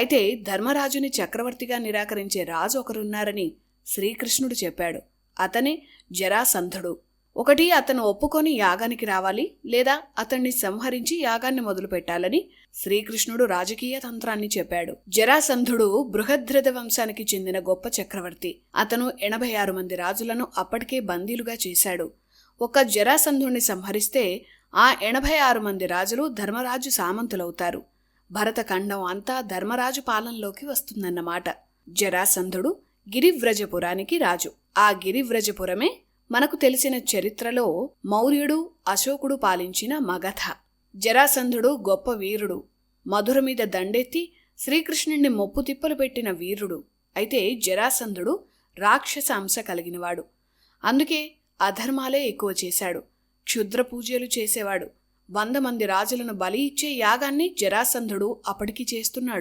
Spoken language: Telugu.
అయితే ధర్మరాజుని చక్రవర్తిగా నిరాకరించే రాజు ఒకరున్నారని శ్రీకృష్ణుడు చెప్పాడు. అతనే జరాసంధుడు. ఒకటి అతను ఒప్పుకొని యాగానికి రావాలి లేదా అతన్ని సంహరించి యాగాన్ని మొదలుపెట్టాలని శ్రీకృష్ణుడు రాజకీయ తంత్రాన్ని చెప్పాడు. జరాసంధుడు బృహద్రథ వంశానికి చెందిన గొప్ప చక్రవర్తి. అతను ఎనభై ఆరు మంది రాజులను అప్పటికే బందీలుగా చేశాడు. ఒక జరాసంధుణ్ణి సంహరిస్తే ఆ ఎనభై ఆరు మంది రాజులు ధర్మరాజు సామంతులవుతారు. భరతఖండం అంతా ధర్మరాజు పాలనలోకి వస్తుందన్నమాట. జరాసంధుడు గిరివ్రజపురానికి రాజు. ఆ గిరివ్రజపురమే మనకు తెలిసిన చరిత్రలో మౌర్యుడు అశోకుడు పాలించిన మగధ. జరాసంధుడు గొప్ప వీరుడు. మధుర మీద దండెత్తి శ్రీకృష్ణుణ్ణి మొప్పు తిప్పలు పెట్టిన వీరుడు. అయితే జరాసంధుడు రాక్షస అంశ కలిగినవాడు. అందుకే అధర్మాలే ఎక్కువ చేశాడు. క్షుద్ర పూజలు చేసేవాడు. వంద మంది రాజులను బలి ఇచ్చే యాగాన్ని జరాసంధుడు అప్పటికి చేస్తున్నాడు.